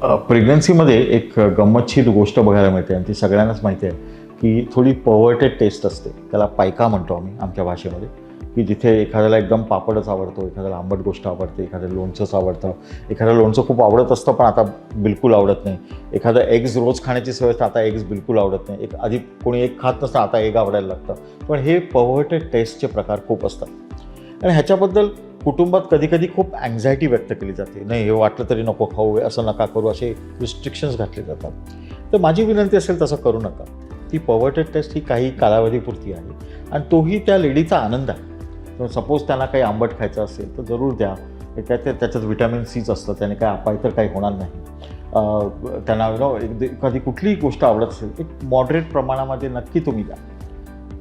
प्रेग्नन्सीमध्ये एक गंमतशीर गोष्ट बघायला मिळते आणि ती सगळ्यांनाच माहिती आहे की थोडी पवर्टेड टेस्ट असते. त्याला पायका म्हणतो आम्ही आमच्या भाषेमध्ये की जिथे एखाद्याला एकदम पापडच आवडतो एखाद्याला आंबट गोष्ट आवडते एखाद्याला लोणचंच आवडतं. एखाद्याला लोणचं खूप आवडत असतं पण आता बिलकुल आवडत नाही. एखादं एग्ज रोज खाण्याची सवय असते आता एग्ज बिलकुल आवडत नाही. एक आधी कोणी एक खात नसतं आता एग आवडायला लागतं. पण हे पवर्टेड टेस्टचे प्रकार खूप असतात. आणि ह्याच्याबद्दल कुटुंबात कधी कधी खूप अँझायटी व्यक्त केली जाते. नाही हे वाटलं तरी नको खाऊ असं नका करू असे रिस्ट्रिक्शन्स घातले जातात. तर माझी विनंती असेल तसं करू नका. ती पवर्टेड टेस्ट ही काही कालावधीपुरती आहे. आणि तोही त्या लेडीचा आनंद आहे. सपोज त्यांना काही आंबट खायचं असेल तर जरूर द्या. त्या त्याच्यात व्हिटॅमिन सीच असतं त्याने काय अपाय तर काही होणार नाही. त्यांना नो एखादी कुठलीही गोष्ट आवडत असेल एक मॉडरेट प्रमाणामध्ये नक्की तुम्ही द्या.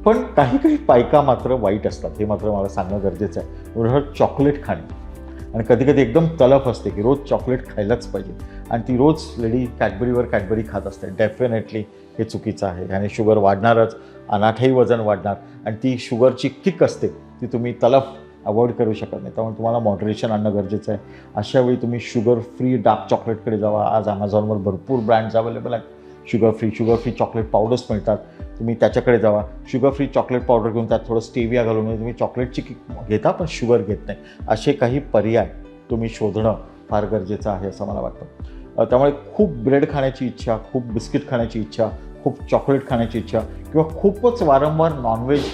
पण काही काही पायका मात्र वाईट असतात. हे मात्र मला सांगणं गरजेचं आहे. उदाहरण चॉकलेट खाणे. आणि कधी कधी एकदम तलफ असते की रोज चॉकलेट खायलाच पाहिजे. आणि ती रोज लेडी कॅडबरीवर कॅडबरी खात असते. डेफिनेटली हे चुकीचं आहे. ह्याने शुगर वाढणारच. अनाठही वजन वाढणार. आणि ती शुगरची किक असते ती तुम्ही तलफ अवॉइड करू शकत नाही. त्यामुळे तुम्हाला मॉडरेशन आणणं गरजेचं आहे. अशा वेळी तुम्ही शुगर फ्री डार्क चॉकलेटकडे जावा. आज अमेझॉनवर भरपूर ब्रँड्स अवेलेबल आहेत. Sugar free sugar free chocolate powders मिळतात. तुम्ही त्याच्याकडे जावा. शुगर फ्री चॉकलेट पावडर घेऊन त्यात थोडं स्टेविया घालून म्हणजे तुम्ही चॉकलेटची किक घेता पण शुगर घेत नाही. असे काही पर्याय तुम्ही शोधणं फार गरजेचं आहे असं मला वाटतं. त्यामुळे खूप ब्रेड खाण्याची इच्छा खूप बिस्किट खाण्याची इच्छा खूप चॉकलेट खाण्याची इच्छा किंवा खूपच वारंवार नॉनव्हेज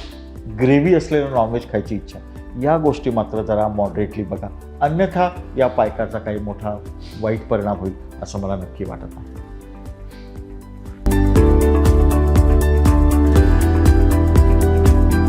ग्रेव्ही असलेलं नॉनव्हेज खायची इच्छा या गोष्टी मात्र जरा मॉडरेटली बघा. अन्यथा या पायकाचा काही मोठा वाईट परिणाम होईल असं मला नक्की वाटत नाही.